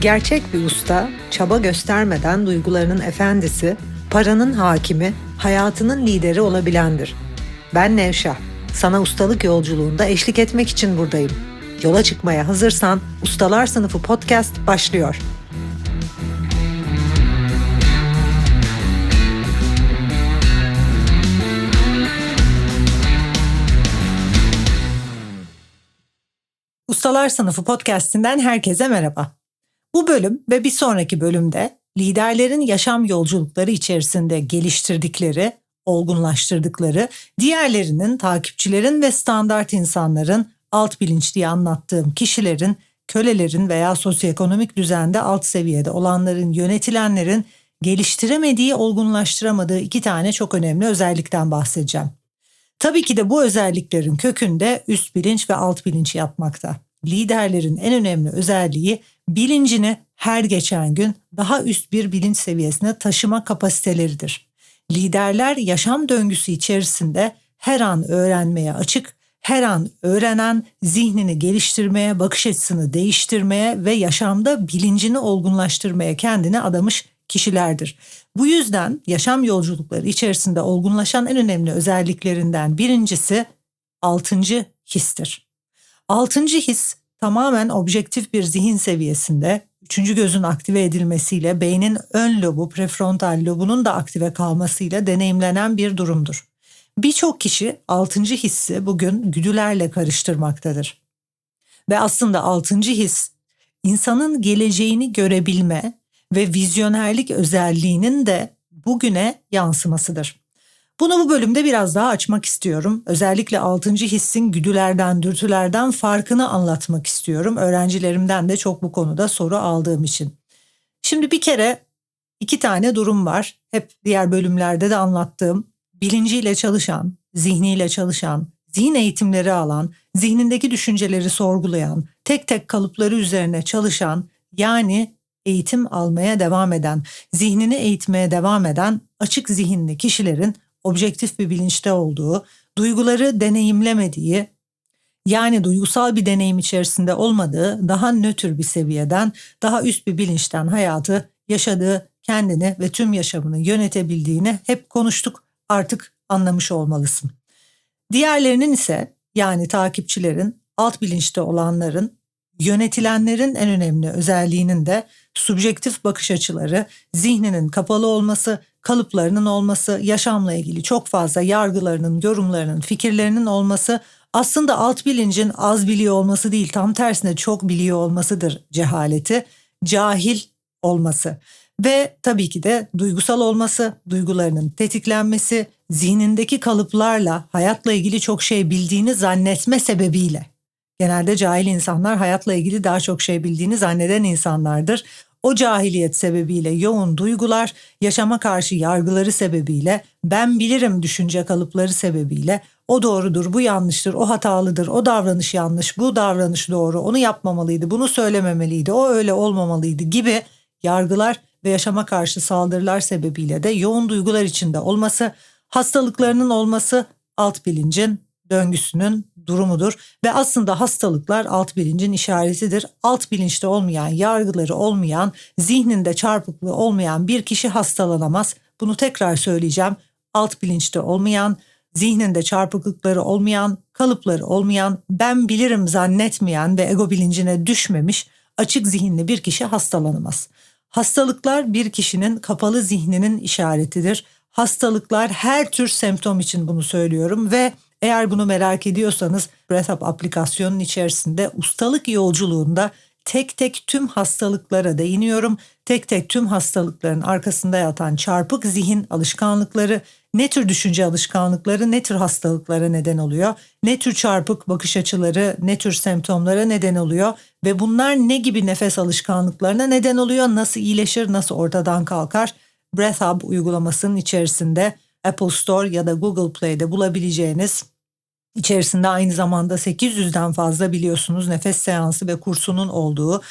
Gerçek bir usta, çaba göstermeden duygularının efendisi, paranın hakimi, hayatının lideri olabilendir. Ben Nevşah. Sana ustalık yolculuğunda eşlik etmek için buradayım. Yola çıkmaya hazırsan Ustalar Sınıfı podcast başlıyor. Ustalar Sınıfı podcast'inden herkese merhaba. Bu bölüm ve bir sonraki bölümde liderlerin yaşam yolculukları içerisinde geliştirdikleri, olgunlaştırdıkları, diğerlerinin, takipçilerin ve standart insanların alt bilinç diye anlattığım kişilerin, kölelerin veya sosyoekonomik düzende alt seviyede olanların, yönetilenlerin geliştiremediği, olgunlaştıramadığı iki tane çok önemli özellikten bahsedeceğim. Tabii ki de bu özelliklerin kökünde üst bilinç ve alt bilinç yatmakta. Liderlerin en önemli özelliği bilincini her geçen gün daha üst bir bilinç seviyesine taşıma kapasiteleridir. Liderler yaşam döngüsü içerisinde her an öğrenmeye açık, her an öğrenen, zihnini geliştirmeye, bakış açısını değiştirmeye ve yaşamda bilincini olgunlaştırmaya kendini adamış kişilerdir. Bu yüzden yaşam yolculukları içerisinde olgunlaşan en önemli özelliklerinden birincisi altıncı histir. Altıncı his tamamen objektif bir zihin seviyesinde üçüncü gözün aktive edilmesiyle beynin ön lobu, prefrontal lobunun da aktive kalmasıyla deneyimlenen bir durumdur. Birçok kişi altıncı hissi bugün güdülerle karıştırmaktadır. Ve aslında altıncı his insanın geleceğini görebilme ve vizyonerlik özelliğinin de bugüne yansımasıdır. Bunu bu bölümde biraz daha açmak istiyorum. Özellikle altıncı hissin güdülerden, dürtülerden farkını anlatmak istiyorum. Öğrencilerimden de çok bu konuda soru aldığım için. Şimdi bir kere iki tane durum var. Hep diğer bölümlerde de anlattığım bilinciyle çalışan, zihniyle çalışan, zihin eğitimleri alan, zihnindeki düşünceleri sorgulayan, tek tek kalıpları üzerine çalışan yani eğitim almaya devam eden, zihnini eğitmeye devam eden açık zihinli kişilerin objektif bir bilinçte olduğu, duyguları deneyimlemediği, yani duygusal bir deneyim içerisinde olmadığı daha nötr bir seviyeden, daha üst bir bilinçten hayatı yaşadığı, kendini ve tüm yaşamını yönetebildiğini hep konuştuk. Artık anlamış olmalısın. Diğerlerinin ise yani takipçilerin, alt bilinçte olanların, yönetilenlerin en önemli özelliğinin de subjektif bakış açıları, zihninin kapalı olması, kalıplarının olması, yaşamla ilgili çok fazla yargılarının, yorumlarının, fikirlerinin olması aslında alt bilincin az biliyor olması değil, tam tersine çok biliyor olmasıdır cehaleti, cahil olması ve tabii ki de duygusal olması, duygularının tetiklenmesi, zihnindeki kalıplarla hayatla ilgili çok şey bildiğini zannetme sebebiyle. Genelde cahil insanlar hayatla ilgili daha çok şey bildiğini zanneden insanlardır. O cahiliyet sebebiyle yoğun duygular, yaşama karşı yargıları sebebiyle, ben bilirim düşünce kalıpları sebebiyle o doğrudur, bu yanlıştır, o hatalıdır, o davranış yanlış, bu davranış doğru, onu yapmamalıydı, bunu söylememeliydi, o öyle olmamalıydı gibi yargılar ve yaşama karşı saldırılar sebebiyle de yoğun duygular içinde olması, hastalıklarının olması alt bilincin döngüsünün durumudur ve aslında hastalıklar alt bilincin işaretidir. Alt bilinçte olmayan, yargıları olmayan, zihninde çarpıklığı olmayan bir kişi hastalanamaz. Bunu tekrar söyleyeceğim. Alt bilinçte olmayan, zihninde çarpıklıkları olmayan, kalıpları olmayan, ben bilirim zannetmeyen ve ego bilincine düşmemiş açık zihinli bir kişi hastalanamaz. Hastalıklar bir kişinin kapalı zihninin işaretidir. Hastalıklar her tür semptom için bunu söylüyorum ve eğer bunu merak ediyorsanız BreathUp aplikasyonun içerisinde ustalık yolculuğunda tek tek tüm hastalıklara değiniyorum. Tek tek tüm hastalıkların arkasında yatan çarpık zihin alışkanlıkları, ne tür düşünce alışkanlıkları, ne tür hastalıklara neden oluyor, ne tür çarpık bakış açıları, ne tür semptomlara neden oluyor ve bunlar ne gibi nefes alışkanlıklarına neden oluyor, nasıl iyileşir, nasıl ortadan kalkar? BreathHub uygulamasının içerisinde Apple Store ya da Google Play'de bulabileceğiniz içerisinde aynı zamanda 800'den fazla biliyorsunuz nefes seansı ve kursunun olduğu,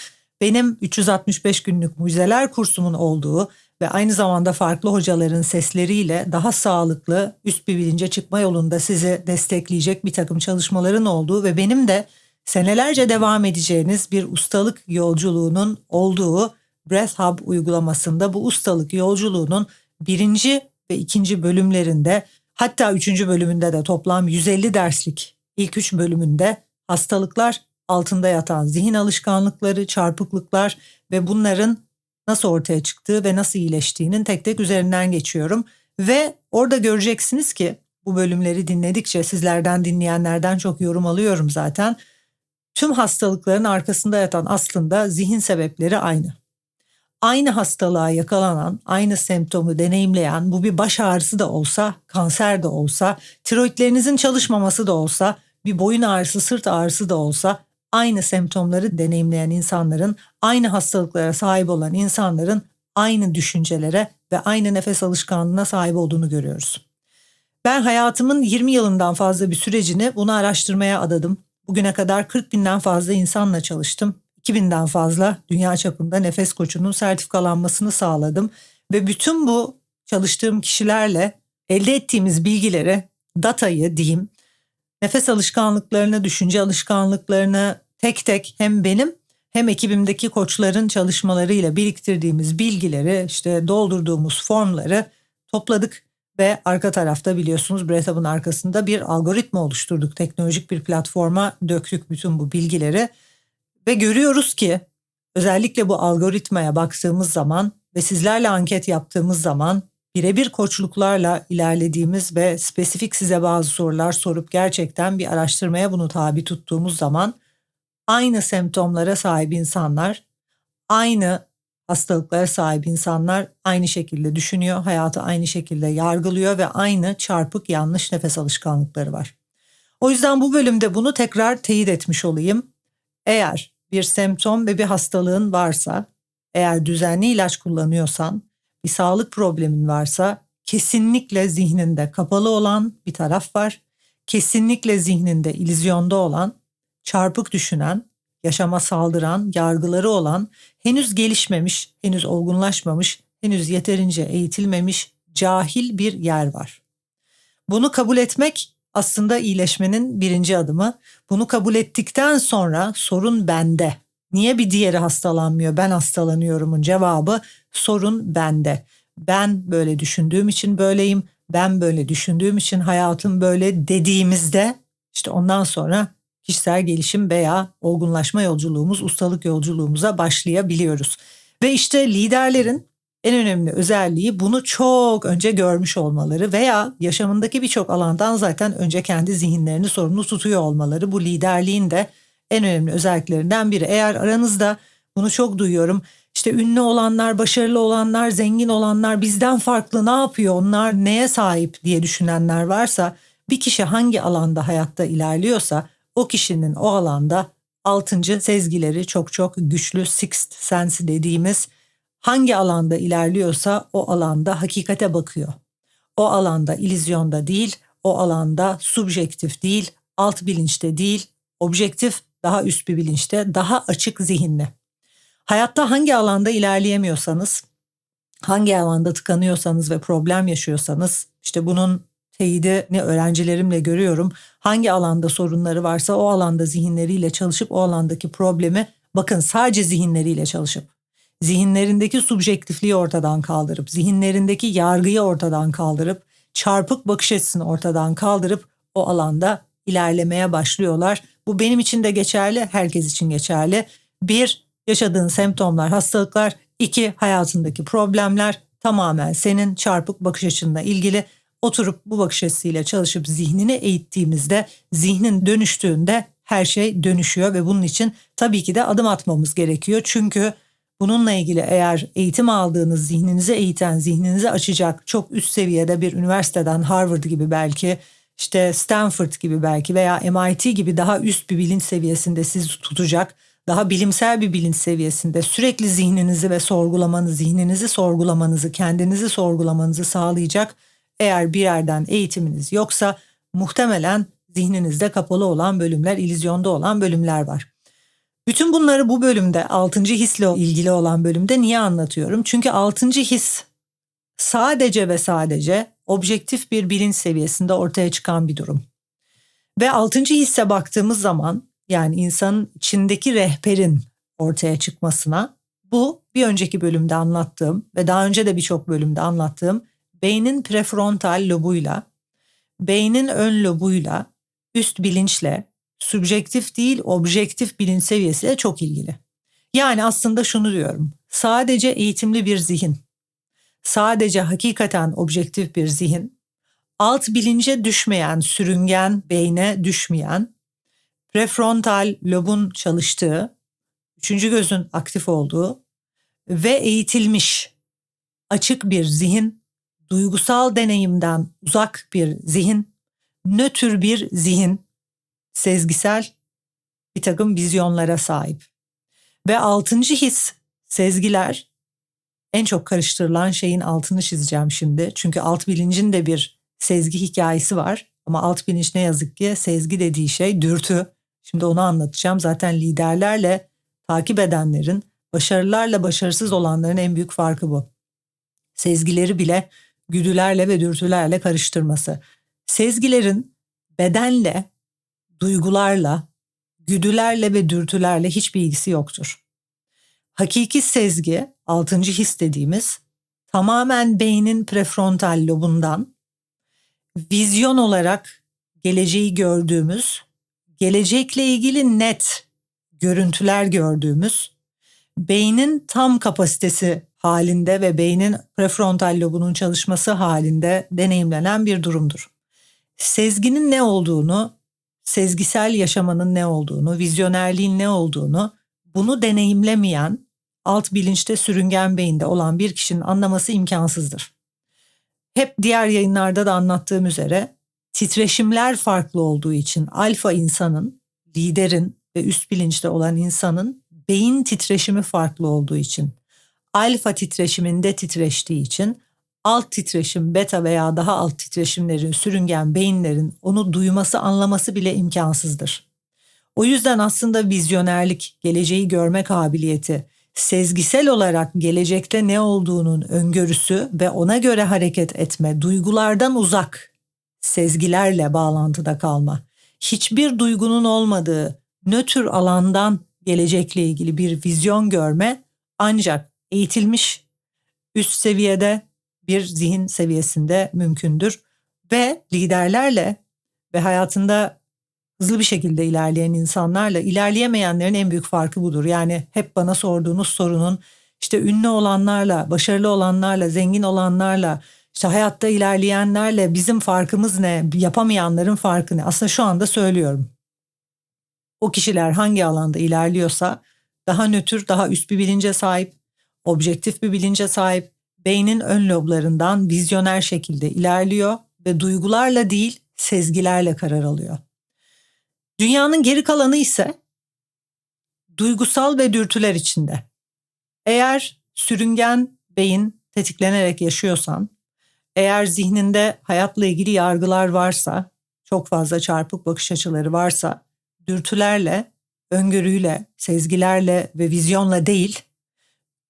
benim 365 günlük mucizeler kursumun olduğu ve aynı zamanda farklı hocaların sesleriyle daha sağlıklı üst bir bilince çıkma yolunda sizi destekleyecek bir takım çalışmaların olduğu ve benim de senelerce devam edeceğiniz bir ustalık yolculuğunun olduğu Breath Hub uygulamasında bu ustalık yolculuğunun birinci ve ikinci bölümlerinde hatta üçüncü bölümünde de toplam 150 derslik ilk üç bölümünde hastalıklar altında yatan zihin alışkanlıkları, çarpıklıklar ve bunların nasıl ortaya çıktığı ve nasıl iyileştiğinin tek tek üzerinden geçiyorum. Ve orada göreceksiniz ki bu bölümleri dinledikçe sizlerden dinleyenlerden çok yorum alıyorum zaten. Tüm hastalıkların arkasında yatan aslında zihin sebepleri aynı. Aynı hastalığa yakalanan, aynı semptomu deneyimleyen, bu bir baş ağrısı da olsa, kanser de olsa, tiroidlerinizin çalışmaması da olsa, bir boyun ağrısı, sırt ağrısı da olsa aynı semptomları deneyimleyen insanların, aynı hastalıklara sahip olan insanların aynı düşüncelere ve aynı nefes alışkanlığına sahip olduğunu görüyoruz. Ben hayatımın 20 yılından fazla bir sürecini bunu araştırmaya adadım. Bugüne kadar 40 binden fazla insanla çalıştım. 2000'den fazla dünya çapında nefes koçunun sertifikalanmasını sağladım. Ve bütün bu çalıştığım kişilerle elde ettiğimiz bilgileri, datayı diyeyim, nefes alışkanlıklarını, düşünce alışkanlıklarını tek tek hem benim hem ekibimdeki koçların çalışmalarıyla biriktirdiğimiz bilgileri, işte doldurduğumuz formları topladık ve arka tarafta biliyorsunuz Breathup'ın arkasında bir algoritma oluşturduk. Teknolojik bir platforma döktük bütün bu bilgileri ve görüyoruz ki özellikle bu algoritmaya baktığımız zaman ve sizlerle anket yaptığımız zaman birebir koçluklarla ilerlediğimiz ve spesifik size bazı sorular sorup gerçekten bir araştırmaya bunu tabi tuttuğumuz zaman aynı semptomlara sahip insanlar, aynı hastalıklara sahip insanlar aynı şekilde düşünüyor, hayatı aynı şekilde yargılıyor ve aynı çarpık yanlış nefes alışkanlıkları var. O yüzden bu bölümde bunu tekrar teyit etmiş olayım. Eğer bir semptom ve bir hastalığın varsa, eğer düzenli ilaç kullanıyorsan, bir sağlık problemin varsa kesinlikle zihninde kapalı olan bir taraf var. Kesinlikle zihninde ilizyonda olan, çarpık düşünen, yaşama saldıran, yargıları olan, henüz gelişmemiş, henüz olgunlaşmamış, henüz yeterince eğitilmemiş cahil bir yer var. Bunu kabul etmek aslında iyileşmenin birinci adımı. Bunu kabul ettikten sonra sorun bende. Niye bir diğeri hastalanmıyor ben hastalanıyorumun cevabı sorun bende. Ben böyle düşündüğüm için böyleyim. Ben böyle düşündüğüm için hayatım böyle dediğimizde işte ondan sonra kişisel gelişim veya olgunlaşma yolculuğumuz, ustalık yolculuğumuza başlayabiliyoruz. Ve işte liderlerin en önemli özelliği bunu çok önce görmüş olmaları veya yaşamındaki birçok alandan zaten önce kendi zihinlerini sorumlu tutuyor olmaları. Bu liderliğin de en önemli özelliklerinden biri. Eğer aranızda bunu çok duyuyorum. İşte ünlü olanlar, başarılı olanlar, zengin olanlar bizden farklı ne yapıyor? Onlar neye sahip diye düşünenler varsa bir kişi hangi alanda hayatta ilerliyorsa o kişinin o alanda altıncı sezgileri çok çok güçlü sixth sense dediğimiz hangi alanda ilerliyorsa o alanda hakikate bakıyor. O alanda ilizyonda değil, o alanda subjektif değil, alt bilinçte değil, objektif daha üst bir bilinçte, daha açık zihinli. Hayatta hangi alanda ilerleyemiyorsanız, hangi alanda tıkanıyorsanız ve problem yaşıyorsanız, işte bunun teyidini öğrencilerimle görüyorum. Hangi alanda sorunları varsa o alanda zihinleriyle çalışıp o alandaki problemi bakın sadece zihinleriyle çalışıp zihinlerindeki subjektifliği ortadan kaldırıp zihinlerindeki yargıyı ortadan kaldırıp çarpık bakış açısını ortadan kaldırıp o alanda ilerlemeye başlıyorlar. Bu benim için de geçerli, herkes için geçerli. Bir, yaşadığın semptomlar, hastalıklar. iki hayatındaki problemler tamamen senin çarpık bakış açınla ilgili. Oturup bu bakış açısıyla çalışıp zihnini eğittiğimizde, zihnin dönüştüğünde her şey dönüşüyor ve bunun için tabii ki de adım atmamız gerekiyor. Çünkü bununla ilgili eğer eğitim aldığınız zihninizi eğiten, zihninizi açacak çok üst seviyede bir üniversiteden Harvard gibi belki işte Stanford gibi belki veya MIT gibi daha üst bir bilinç seviyesinde sizi tutacak, daha bilimsel bir bilinç seviyesinde sürekli zihninizi ve sorgulamanızı, zihninizi sorgulamanızı, kendinizi sorgulamanızı sağlayacak eğer bir yerden eğitiminiz yoksa muhtemelen zihninizde kapalı olan bölümler, ilizyonda olan bölümler var. Bütün bunları bu bölümde 6. hisle ilgili olan bölümde niye anlatıyorum? Çünkü 6. his sadece ve sadece objektif bir bilinç seviyesinde ortaya çıkan bir durum. Ve altıncı hisse baktığımız zaman yani insanın içindeki rehberin ortaya çıkmasına bu bir önceki bölümde anlattığım ve daha önce de birçok bölümde anlattığım beynin prefrontal lobuyla, beynin ön lobuyla, üst bilinçle, subjektif değil objektif bilinç seviyesiyle çok ilgili. Yani aslında şunu diyorum. Sadece eğitimli bir zihin, sadece hakikaten objektif bir zihin, alt bilince düşmeyen, sürüngen beyne düşmeyen, prefrontal lobun çalıştığı, üçüncü gözün aktif olduğu ve eğitilmiş, açık bir zihin, duygusal deneyimden uzak bir zihin, nötr bir zihin, sezgisel bir takım vizyonlara sahip. Ve altıncı his, sezgiler en çok karıştırılan şeyin altını çizeceğim şimdi. Çünkü alt bilincin de bir sezgi hikayesi var. Ama alt bilinç ne yazık ki sezgi dediği şey dürtü. Şimdi onu anlatacağım. Zaten liderlerle takip edenlerin, başarılarla başarısız olanların en büyük farkı bu. Sezgileri bile güdülerle ve dürtülerle karıştırması. Sezgilerin bedenle, duygularla, güdülerle ve dürtülerle hiçbir ilgisi yoktur. Hakiki sezgi, altıncı his dediğimiz, tamamen beynin prefrontal lobundan vizyon olarak geleceği gördüğümüz, gelecekle ilgili net görüntüler gördüğümüz, beynin tam kapasitesi halinde ve beynin prefrontal lobunun çalışması halinde deneyimlenen bir durumdur. Sezginin ne olduğunu, sezgisel yaşamanın ne olduğunu, vizyonerliğin ne olduğunu bunu deneyimlemeyen, alt bilinçte sürüngen beyinde olan bir kişinin anlaması imkansızdır. Hep diğer yayınlarda da anlattığım üzere titreşimler farklı olduğu için alfa insanın, liderin ve üst bilinçte olan insanın beyin titreşimi farklı olduğu için alfa titreşiminde titreştiği için alt titreşim, beta veya daha alt titreşimlerin sürüngen beyinlerin onu duyması, anlaması bile imkansızdır. O yüzden aslında vizyonerlik, geleceği görme kabiliyeti, sezgisel olarak gelecekte ne olduğunun öngörüsü ve ona göre hareket etme, duygulardan uzak, sezgilerle bağlantıda kalma, hiçbir duygunun olmadığı nötr alandan gelecekle ilgili bir vizyon görme ancak eğitilmiş üst seviyede bir zihin seviyesinde mümkündür ve liderlerle ve hayatında hızlı bir şekilde ilerleyen insanlarla ilerleyemeyenlerin en büyük farkı budur. Yani hep bana sorduğunuz sorunun işte ünlü olanlarla, başarılı olanlarla, zengin olanlarla, işte hayatta ilerleyenlerle bizim farkımız ne, yapamayanların farkı ne? Aslında şu anda söylüyorum. O kişiler hangi alanda ilerliyorsa daha nötr, daha üst bir bilince sahip, objektif bir bilince sahip, beynin ön loblarından vizyoner şekilde ilerliyor ve duygularla değil sezgilerle karar alıyor. Dünyanın geri kalanı ise duygusal ve dürtüler içinde. Eğer sürüngen beyin tetiklenerek yaşıyorsan, eğer zihninde hayatla ilgili yargılar varsa, çok fazla çarpık bakış açıları varsa, dürtülerle, öngörüyle, sezgilerle ve vizyonla değil,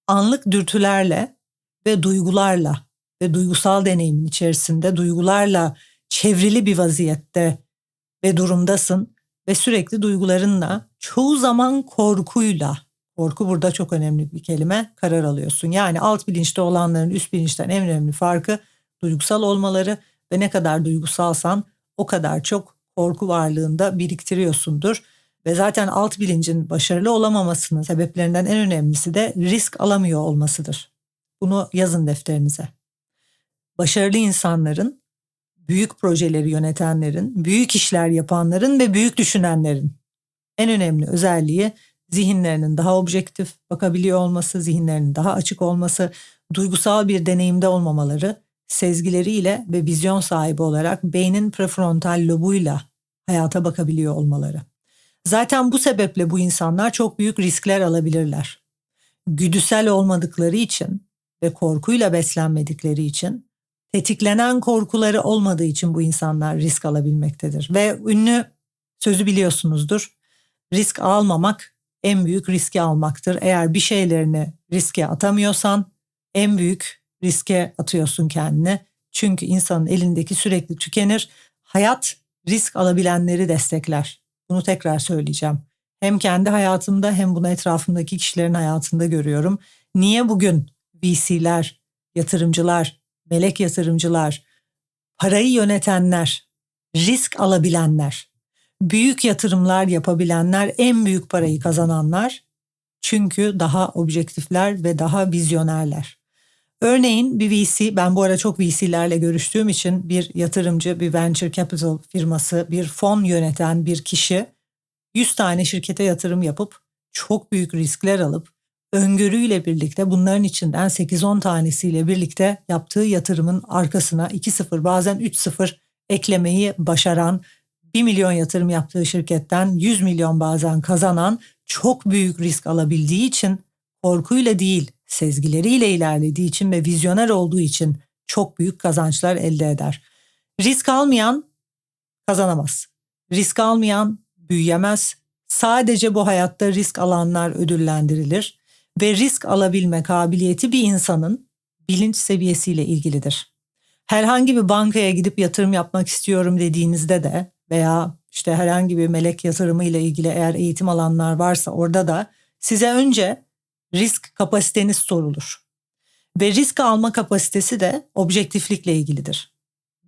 anlık dürtülerle ve duygularla ve duygusal deneyimin içerisinde duygularla çevrili bir vaziyette ve durumdasın ve sürekli duygularınla çoğu zaman korkuyla korku burada çok önemli bir kelime karar alıyorsun. Yani alt bilinçte olanların üst bilinçten en önemli farkı duygusal olmaları ve ne kadar duygusalsan o kadar çok korku varlığında biriktiriyorsundur. Ve zaten alt bilincin başarılı olamamasının sebeplerinden en önemlisi de risk alamıyor olmasıdır. Bunu yazın defterinize. Başarılı insanların, büyük projeleri yönetenlerin, büyük işler yapanların ve büyük düşünenlerin en önemli özelliği zihinlerinin daha objektif bakabiliyor olması, zihinlerinin daha açık olması, duygusal bir deneyimde olmamaları, sezgileriyle ve vizyon sahibi olarak beynin prefrontal lobuyla hayata bakabiliyor olmaları. Zaten bu sebeple bu insanlar çok büyük riskler alabilirler. Güdüsel olmadıkları için ve korkuyla beslenmedikleri için tetiklenen korkuları olmadığı için bu insanlar risk alabilmektedir. Ve ünlü sözü biliyorsunuzdur. Risk almamak en büyük riski almaktır. Eğer bir şeylerini riske atamıyorsan en büyük riske atıyorsun kendini. Çünkü insanın elindeki sürekli tükenir. Hayat risk alabilenleri destekler. Bunu tekrar söyleyeceğim. Hem kendi hayatımda hem bunu etrafımdaki kişilerin hayatında görüyorum. Niye bugün VC'ler, yatırımcılar, melek yatırımcılar, parayı yönetenler, risk alabilenler, büyük yatırımlar yapabilenler, en büyük parayı kazananlar çünkü daha objektifler ve daha vizyonerler. Örneğin bir VC, ben bu ara çok VC'lerle görüştüğüm için bir yatırımcı, bir venture capital firması, bir fon yöneten bir kişi 100 tane şirkete yatırım yapıp çok büyük riskler alıp öngörüyle birlikte bunların içinden 8-10 tanesiyle birlikte yaptığı yatırımın arkasına 2-0 bazen 3-0 eklemeyi başaran 1 milyon yatırım yaptığı şirketten 100 milyon bazen kazanan çok büyük risk alabildiği için korkuyla değil sezgileriyle ilerlediği için ve vizyoner olduğu için çok büyük kazançlar elde eder. Risk almayan kazanamaz. Risk almayan büyüyemez. Sadece bu hayatta risk alanlar ödüllendirilir ve risk alabilme kabiliyeti bir insanın bilinç seviyesiyle ilgilidir. Herhangi bir bankaya gidip yatırım yapmak istiyorum dediğinizde de veya işte herhangi bir melek yatırımı ile ilgili eğer eğitim alanlar varsa orada da size önce risk kapasiteniz sorulur. Ve risk alma kapasitesi de objektiflikle ilgilidir.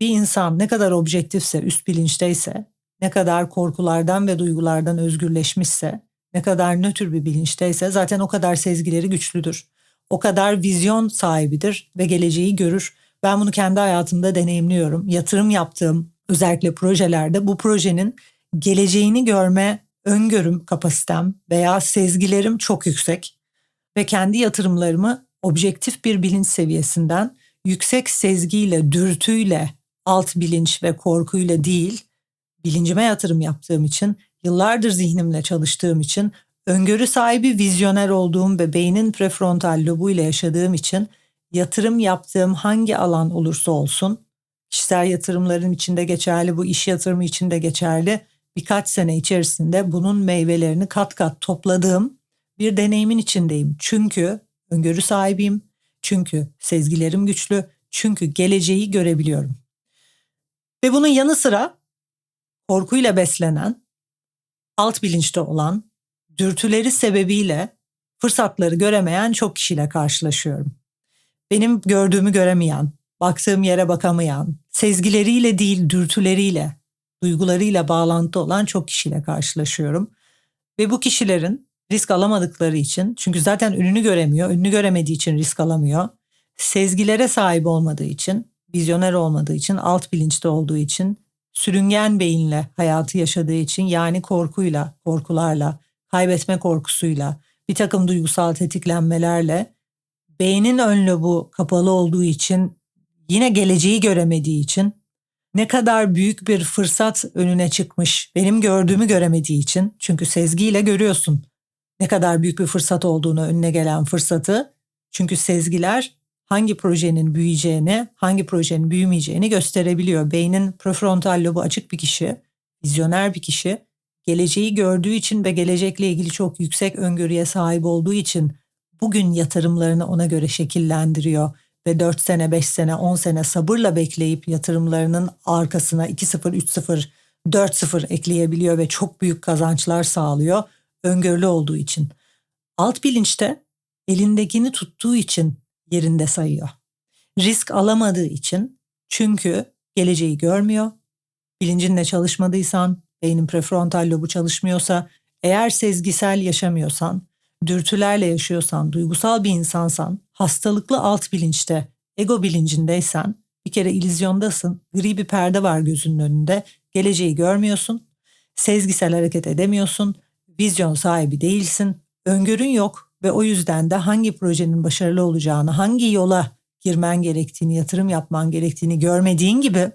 Bir insan ne kadar objektifse, üst bilinçteyse, ne kadar korkulardan ve duygulardan özgürleşmişse, ne kadar nötr bir bilinçteyse zaten o kadar sezgileri güçlüdür. O kadar vizyon sahibidir ve geleceği görür. Ben bunu kendi hayatımda deneyimliyorum. Yatırım yaptığım özellikle projelerde bu projenin geleceğini görme öngörüm kapasitem veya sezgilerim çok yüksek ve kendi yatırımlarımı objektif bir bilinç seviyesinden yüksek sezgiyle, dürtüyle, alt bilinç ve korkuyla değil, bilincime yatırım yaptığım için, yıllardır zihnimle çalıştığım için, öngörü sahibi vizyoner olduğum ve beynin prefrontal lobu ile yaşadığım için yatırım yaptığım hangi alan olursa olsun, kişisel yatırımların içinde geçerli, bu iş yatırımı içinde geçerli, birkaç sene içerisinde bunun meyvelerini kat kat topladığım bir deneyimin içindeyim. Çünkü öngörü sahibiyim, çünkü sezgilerim güçlü, çünkü geleceği görebiliyorum. Ve bunun yanı sıra korkuyla beslenen, alt bilinçte olan, dürtüleri sebebiyle fırsatları göremeyen çok kişiyle karşılaşıyorum. Benim gördüğümü göremeyen, baktığım yere bakamayan, sezgileriyle değil dürtüleriyle, duygularıyla bağlantı olan çok kişiyle karşılaşıyorum. Ve bu kişilerin risk alamadıkları için çünkü zaten ününü göremiyor, ününü göremediği için risk alamıyor. Sezgilere sahip olmadığı için, vizyoner olmadığı için, alt bilinçte olduğu için, sürüngen beyinle hayatı yaşadığı için yani korkuyla, korkularla, kaybetme korkusuyla, bir takım duygusal tetiklenmelerle beynin ön lobu kapalı olduğu için, yine geleceği göremediği için ne kadar büyük bir fırsat önüne çıkmış benim gördüğümü göremediği için çünkü sezgiyle görüyorsun ne kadar büyük bir fırsat olduğunu önüne gelen fırsatı. Çünkü sezgiler hangi projenin büyüyeceğini, hangi projenin büyümeyeceğini gösterebiliyor. Beynin prefrontal lobu açık bir kişi, vizyoner bir kişi, geleceği gördüğü için ve gelecekle ilgili çok yüksek öngörüye sahip olduğu için bugün yatırımlarını ona göre şekillendiriyor ve 4 sene, 5 sene, 10 sene sabırla bekleyip yatırımlarının arkasına 2-0, 3-0, 4-0 ekleyebiliyor ve çok büyük kazançlar sağlıyor öngörülü olduğu için. Alt bilinçte elindekini tuttuğu için yerinde sayıyor. Risk alamadığı için çünkü geleceği görmüyor. Bilincinle çalışmadıysan, beynin prefrontal lobu çalışmıyorsa, eğer sezgisel yaşamıyorsan, dürtülerle yaşıyorsan, duygusal bir insansan, hastalıklı alt bilinçte, ego bilincindeysen bir kere ilizyondasın, gri bir perde var gözünün önünde, geleceği görmüyorsun, sezgisel hareket edemiyorsun, vizyon sahibi değilsin, öngörün yok ve o yüzden de hangi projenin başarılı olacağını, hangi yola girmen gerektiğini, yatırım yapman gerektiğini görmediğin gibi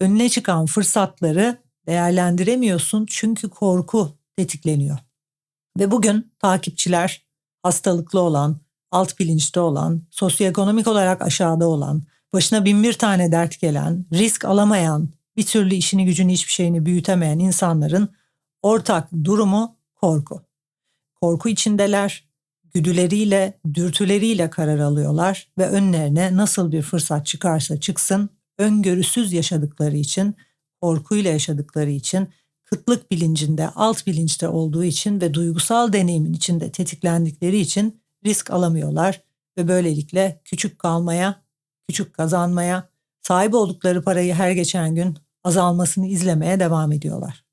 önüne çıkan fırsatları değerlendiremiyorsun çünkü korku tetikleniyor. Ve bugün takipçiler hastalıklı olan, alt bilinçte olan, sosyoekonomik olarak aşağıda olan, başına bin bir tane dert gelen, risk alamayan, bir türlü işini gücünü hiçbir şeyini büyütemeyen insanların ortak durumu korku. Korku içindeler, güdüleriyle, dürtüleriyle karar alıyorlar ve önlerine nasıl bir fırsat çıkarsa çıksın, öngörüsüz yaşadıkları için, korkuyla yaşadıkları için, kıtlık bilincinde, alt bilinçte olduğu için ve duygusal deneyimin içinde tetiklendikleri için risk alamıyorlar ve böylelikle küçük kalmaya, küçük kazanmaya, sahip oldukları parayı her geçen gün azalmasını izlemeye devam ediyorlar.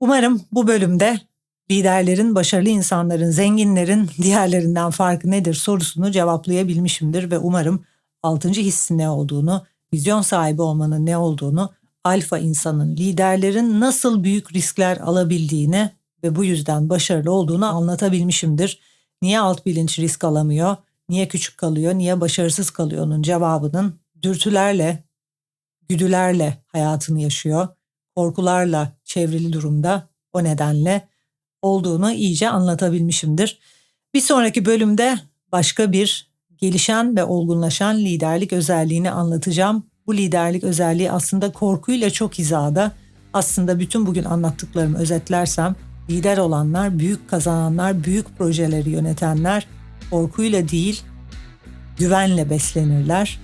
Umarım bu bölümde liderlerin, başarılı insanların, zenginlerin diğerlerinden farkı nedir sorusunu cevaplayabilmişimdir ve umarım altıncı hissin ne olduğunu, vizyon sahibi olmanın ne olduğunu, alfa insanın, liderlerin nasıl büyük riskler alabildiğini ve bu yüzden başarılı olduğunu anlatabilmişimdir. Niye alt bilinç risk alamıyor, niye küçük kalıyor, niye başarısız kalıyor'nun cevabının dürtülerle, güdülerle hayatını yaşıyor. Korkularla çevrili durumda o nedenle olduğunu iyice anlatabilmişimdir. Bir sonraki bölümde başka bir gelişen ve olgunlaşan liderlik özelliğini anlatacağım. Bu liderlik özelliği aslında korkuyla çok hizada. Aslında bütün bugün anlattıklarımı özetlersem lider olanlar, büyük kazananlar, büyük projeleri yönetenler korkuyla değil güvenle beslenirler.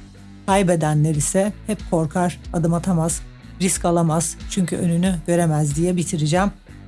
Kaybedenler ise hep korkar, adım atamaz, risk alamaz çünkü önünü göremez diye bitireceğim.